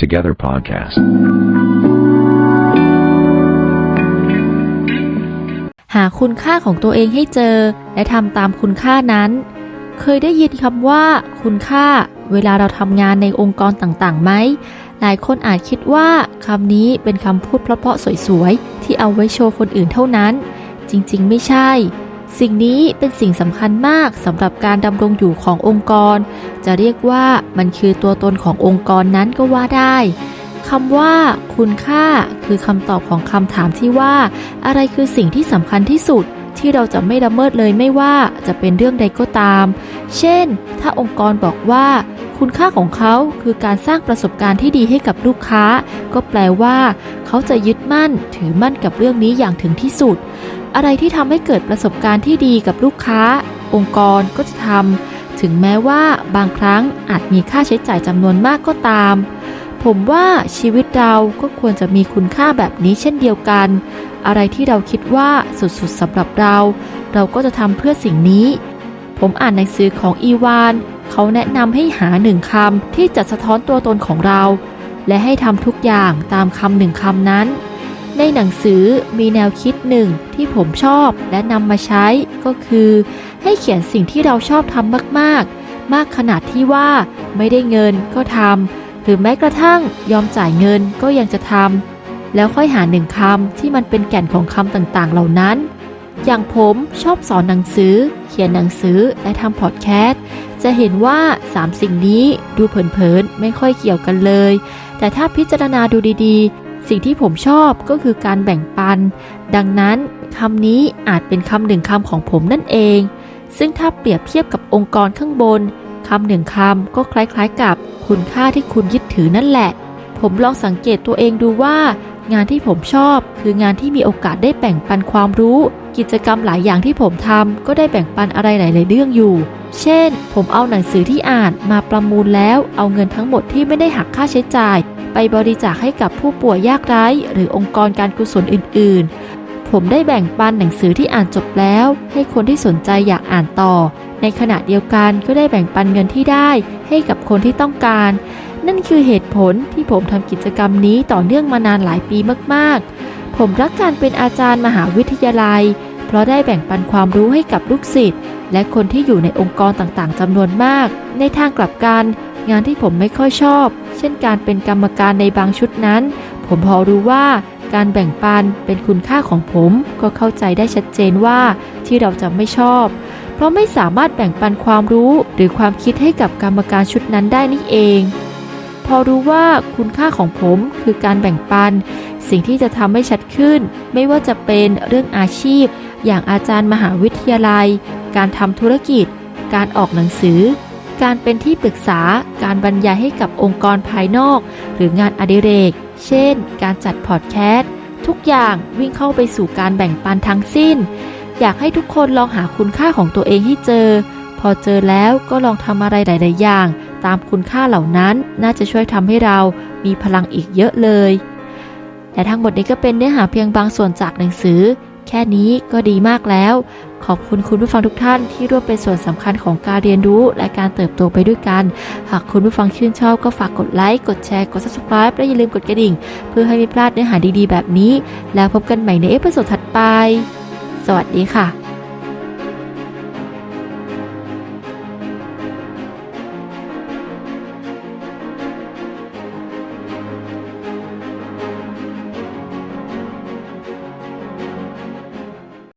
Together Podcast. หาคุณค่าของตัวเองให้เจอ และทำตามคุณค่านั้น เคยได้ยินคำว่า คุณค่า เวลาเราทำงานในองค์กรต่างๆไหม หลายคนอาจคิดว่าคำนี้เป็นคำพูดเพราะๆสวยๆ ที่เอาไว้โชว์คนอื่นเท่านั้น จริงๆ ไม่ใช่ สิ่งนี้เป็นสิ่งสำคัญมากสำหรับการดำรงอยู่ขององค์กร จะเรียกว่ามันคือตัวตนขององค์กรนั้นก็ว่าได้คำว่า คุณค่า คือคำตอบของคำถามที่ว่า อะไรคือสิ่งที่สำคัญที่สุด ที่เราจะไม่ละเมิดเลยไม่ว่าจะเป็นเรื่องใดก็ตาม เช่น ถ้าองค์กรบอกว่า คุณค่าของเขาคือการสร้างประสบการณ์ที่ดีให้กับลูกค้า ก็แปลว่า เขาจะยึดมั่นถือมั่นกับเรื่องนี้อย่างถึงที่สุด อะไรที่ทำให้เกิดประสบการณ์ที่ดีกับลูกค้า องค์กรก็จะทำถึงแม้ว่าบางครั้งอาจมีค่าใช้จ่ายจำนวนมากก็ตาม ผมว่าชีวิตเราก็ควรจะมีคุณค่าแบบนี้เช่นเดียวกัน อะไรที่เราคิดว่าสุดๆสำหรับเรา เราก็จะทำเพื่อสิ่งนี้ ผมอ่านหนังสือของอีวาน เขาแนะนำให้หาหนึ่งคำที่จะสะท้อนตัวตนของเรา และให้ทำทุกอย่างตามคำหนึ่งคำนั้น ในหนังสือมีแนวคิดหนึ่ง ที่ผมชอบและนำมาใช้ก็คือ ให้เขียนสิ่งที่เราชอบทำมากๆ มากขนาดที่ว่าไม่ได้เงินก็ทำหรือแม้กระทั่งยอมจ่ายเงินก็ยังจะทำแล้วค่อยหาหนึ่งคำที่มันเป็นแก่นของคำต่างๆ เหล่านั้น อย่างผมชอบสอนหนังสือ เขียนหนังสือและทำพอดแคสต์จะเห็นว่า 3 สิ่งนี้ดูเผินๆไม่ค่อยเกี่ยวกันเลย แต่ถ้าพิจารณาดูดีๆ สิ่งที่ผมชอบก็คือการแบ่งปัน ดังนั้นคำนี้อาจเป็นคำหนึ่งคำของผมนั่นเอง ซึ่งถ้าเปรียบเทียบกับองค์กรข้างบนคำหนึ่งคำก็คล้ายๆกับคุณค่าที่คุณยึดถือนั่นแหละ ผมลองสังเกตตัวเองดูว่า งานที่ผมชอบคืองานที่มีโอกาสได้แบ่งปันความรู้ กิจกรรมหลายอย่างที่ผมทำก็ได้แบ่งปันอะไรหลายๆเรื่องอยู่ เช่น ผมเอาหนังสือที่อ่านมาประมูลแล้วเอาเงินทั้งหมดที่ไม่ได้หักค่าใช้จ่าย ไปบริจาคให้กับผู้ป่วยยากไร้ หรือองค์กรการกุศลอื่น ๆ ผมได้แบ่งปันหนังสือที่อ่านจบแล้ว ให้คนที่สนใจอยากอ่านต่อ ในขณะเดียวกันก็ได้แบ่งปันเงินที่ได้ ให้กับคนที่ต้องการ นั่นคือเหตุผลที่ผมทำกิจกรรมนี้ต่อเนื่องมานานหลายปีมาก ๆ ผมรักการเป็นอาจารย์มหาวิทยาลัย เพราะได้แบ่งปันความรู้ให้กับลูกศิษย์และคนที่อยู่ในองค์กรต่างๆจำนวนมาก ในทางกลับกัน งานที่ผมไม่ค่อยชอบ เช่นการเป็นกรรมการในบางชุดนั้น ผมพอรู้ว่าการแบ่งปันเป็นคุณค่าของผมก็เข้าใจได้ชัดเจนว่าที่เราจะไม่ชอบ เพราะไม่สามารถแบ่งปันความรู้หรือความคิดให้กับกรรมการชุดนั้นได้นี่เอง พอรู้ว่าคุณค่าของผมคือการแบ่งปัน สิ่งที่จะทำให้ชัดขึ้น ไม่ว่าจะเป็นเรื่องอาชีพ อย่างอาจารย์มหาวิทยาลัย การทำธุรกิจ การออกหนังสือ การเป็นที่ปรึกษา การบรรยายให้กับองค์กรภายนอก หรืองานอดิเรก เช่น การจัดพอดแคสต์ทุกอย่างวิ่งเข้าไปสู่การแบ่งปันทั้งสิ้น อยากให้ทุกคนลองหาคุณค่าของตัวเองให้เจอ พอเจอแล้วก็ลองทำอะไรหลาย ๆ อย่าง ตามคุณค่าเหล่านั้นน่าจะช่วยทำให้เรามีพลังอีกเยอะเลย และทั้งหมดนี้ก็เป็นเนื้อหาเพียงบางส่วนจากหนังสือ แค่นี้ก็ดีมากแล้ว ขอบคุณคุณผู้ฟังทุกท่านที่ร่วมเป็นส่วนสำคัญของการเรียนรู้และการเติบโตไปด้วยกัน หากคุณผู้ฟังชื่นชอบก็ฝากกดไลค์กดแชร์กด subscribe และอย่าลืมกดกระดิ่ง เพื่อให้ไม่พลาดเนื้อหาดีๆ แบบนี้ แล้วพบกันใหม่ในเอพิโซดถัดไป สวัสดีค่ะ